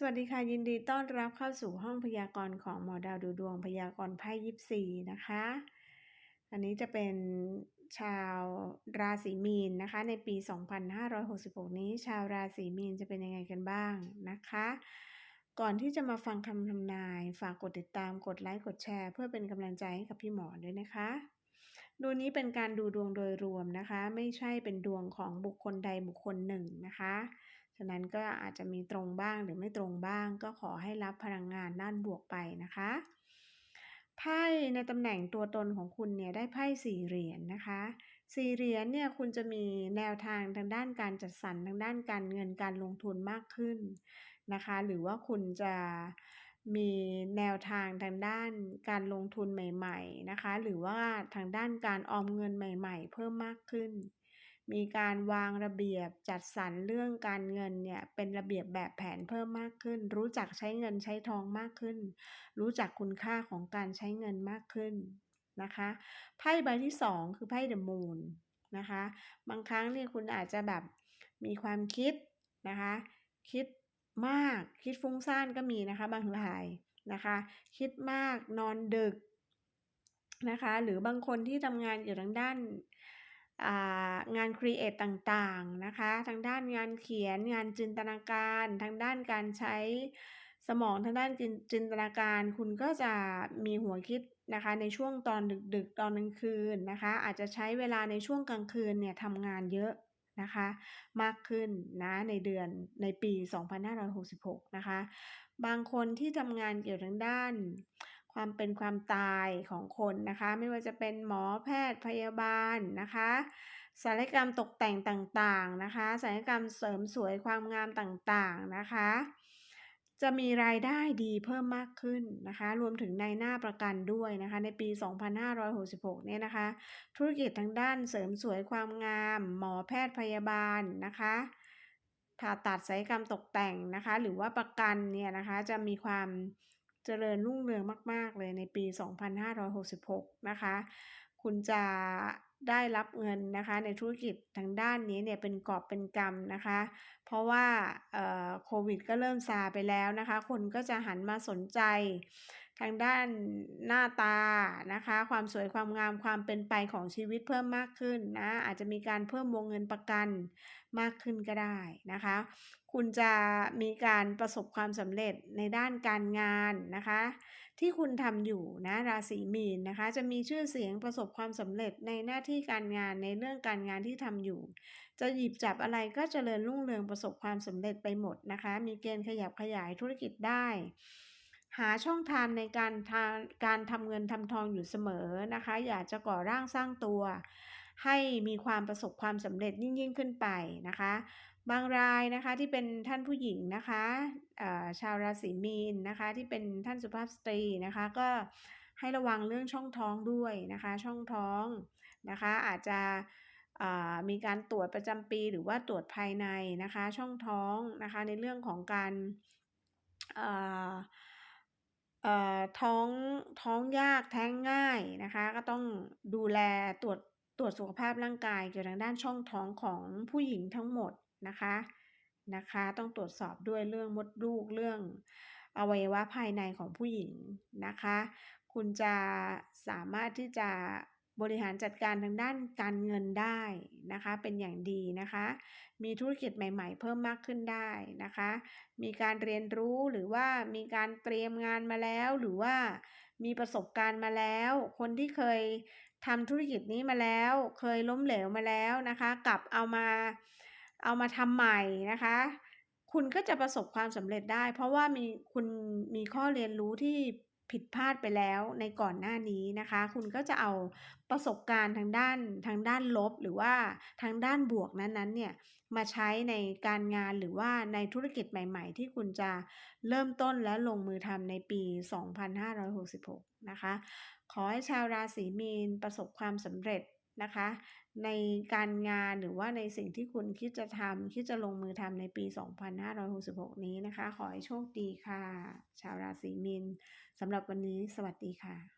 สวัสดีค่ะ ยินดีต้อนรับเข้าสู่ห้องพยากรณ์ของหมอดาวดูดวงพยากรณ์ไพ่ยิปซีนะคะ อันนี้จะเป็นชาวราศีมีนนะคะ ในปี 2566 นี้ชาวราศีมีนจะเป็นยังไงกันบ้างนะคะ ก่อนที่จะมาฟังคำทำนาย ฝากกดติดตามกดไลค์กดแชร์ เพื่อเป็นกำลังใจให้กับพี่หมอด้วยนะคะดูนี้เป็นการดูดวงโดยรวมนะคะ ไม่ใช่เป็นดวงของบุคคลใดบุคคลหนึ่งนะคะ ฉะนั้นก็อาจจะมีตรงบ้างหรือไม่ตรงบ้าง ก็ขอให้รับพลังงานด้านบวกไปนะคะไพ่ในตำแหน่งตัวตนของคุณเนี่ยได้ไพ่สี่เหรียญนนะคะสี่เหรียญเนี่ยคุณจะมีแนวทางทางด้านการจัดสรรทางด้านการเงินการลงทุนมากขึ้นนะคะ หรือว่าคุณจะมีแนวทางทางด้านการลงทุนใหม่ ๆนะคะ หรือว่าทางด้านการออมเงินใหม่ ๆ เพิ่มมากขึ้น มีการวางระเบียบจัดสรรเรื่องการเงินเนี่ยเป็นระเบียบแบบแผนเพิ่มมากขึ้น รู้จักใช้เงินใช้ทองมากขึ้น รู้จักคุณค่าของการใช้เงินมากขึ้นนะคะไพ่ใบที่สองคือไพ่เดอะมูนนะคะบางครั้งเนี่ยคุณอาจจะแบบมีความคิดนะคะคิดมากคิดฟุ้งซ่านก็มีนะคะบางรายนะคะคิดมากนอนดึกนะคะหรือบางคนที่ทำงานอยู่ทางด้าน งานครีเอทต่างๆนะคะทางด้านงานเขียนงานจินตนาการ ทางด้านการใช้สมองทางด้านจินตนาการ คุณก็จะมีหัวคิดนะคะในช่วงตอนดึกๆ ตอนกลางคืนนะคะ อาจจะใช้เวลาในช่วงกลางคืนเนี่ยทำงานเยอะนะคะมากขึ้นนะในเดือนในปี 2566 นะคะ บางคนที่ทำงานเกี่ยวทางด้าน ความเป็นความตายของคนนะคะ ไม่ว่าจะเป็นหมอแพทย์พยาบาลนะคะศัลยกรรมตกแต่งต่างๆนะคะศัลยกรรมเสริมสวยความงามต่างๆนะคะ จะมีรายได้ดีเพิ่มมากขึ้นนะคะ รวมถึงในหน้าประกันด้วยนะคะ ในปี 2566 เนี่ยนะคะ ธุรกิจทางด้านเสริมสวยความงาม หมอแพทย์พยาบาลนะคะผ่าตัดศัลยกรรมตกแต่งนะคะ หรือว่าประกันเนี่ยนะคะจะมีความ เจริญรุ่งเรืองมาก ๆ เลยในปี 2566 นะคะ คุณจะได้รับเงินนะคะในธุรกิจทางด้านนี้เนี่ยเป็นกอบเป็นกำนะคะ เพราะว่าโควิดก็เริ่มซาไปแล้วนะคะ คนก็จะหันมาสนใจ ทางด้านหน้าตานะคะ ความสวยความงามความเป็นไปของชีวิตเพิ่มมากขึ้นนะอาจจะมีการเพิ่มวงเงินประกันมากขึ้นก็ได้นะคะ คุณจะมีการประสบความสำเร็จในด้านการงานนะคะ ที่คุณทำอยู่นะราศีมีนนะคะ จะมีชื่อเสียงประสบความสำเร็จในหน้าที่การงานในเรื่องการงานที่ทำอยู่ จะหยิบจับอะไรก็เจริญรุ่งเรืองประสบความสำเร็จไปหมดนะคะ มีเกณฑ์ขยับขยายธุรกิจได้ หาช่องทางในการทาการทำเงินทำทองอยู่เสมอนะคะ อยากจะก่อร่างสร้างตัว ให้มีความประสบความสำเร็จยิ่งยิ่งขึ้นไปนะคะ บางรายนะคะที่เป็นท่านผู้หญิงนะคะชาวราศีมีนนะคะ ที่เป็นท่านสุภาพสตรีนะคะ ก็ให้ระวังเรื่องช่องท้องด้วยนะคะ ช่องท้องนะคะ อาจจะมีการตรวจประจำปีหรือว่าตรวจภายในนะคะ ช่องท้องนะคะในเรื่องของการ ท้องท้องยากแท้งง่ายนะคะ ก็ต้องดูแลตรวจตรวจสุขภาพร่างกายเกี่ยวกับด้านช่องท้องของผู้หญิงทั้งหมดนะคะนะคะ ต้องตรวจสอบด้วยเรื่องมดลูกเรื่องอวัยวะภายในของผู้หญิงนะคะ คุณจะสามารถที่จะ บริหารจัดการทางด้านการเงินได้นะคะ เป็นอย่างดีนะคะ มีธุรกิจใหม่ ๆ เพิ่มมากขึ้นได้นะคะ มีการเรียนรู้หรือว่ามีการเตรียมงานมาแล้ว หรือว่ามีประสบการณ์มาแล้ว คนที่เคยทำธุรกิจนี้มาแล้ว เคยล้มเหลวมาแล้วนะคะ กลับเอามาเอามาทำใหม่นะคะ คุณก็จะประสบความสำเร็จได้ เพราะว่ามีคุณมีข้อเรียนรู้ที่ ผิดพลาดไปแล้วในก่อนหน้านี้นะคะ คุณก็จะเอาประสบการณ์ทางด้านทางด้านลบหรือว่าทางด้านบวกนั้นๆเนี่ยมาใช้ในการงานหรือว่าในธุรกิจใหม่ ๆ ที่คุณจะเริ่มต้นและลงมือทำในปี 2566 นะคะ ขอให้ชาวราศีมีนประสบความสำเร็จ นะคะ ในการงานหรือว่าในสิ่งที่คุณคิดจะทำคิดจะลงมือทำในปี 2566 นี้นะคะ ขอให้โชคดีค่ะ ชาวราศีมีนสำหรับวันนี้สวัสดีค่ะ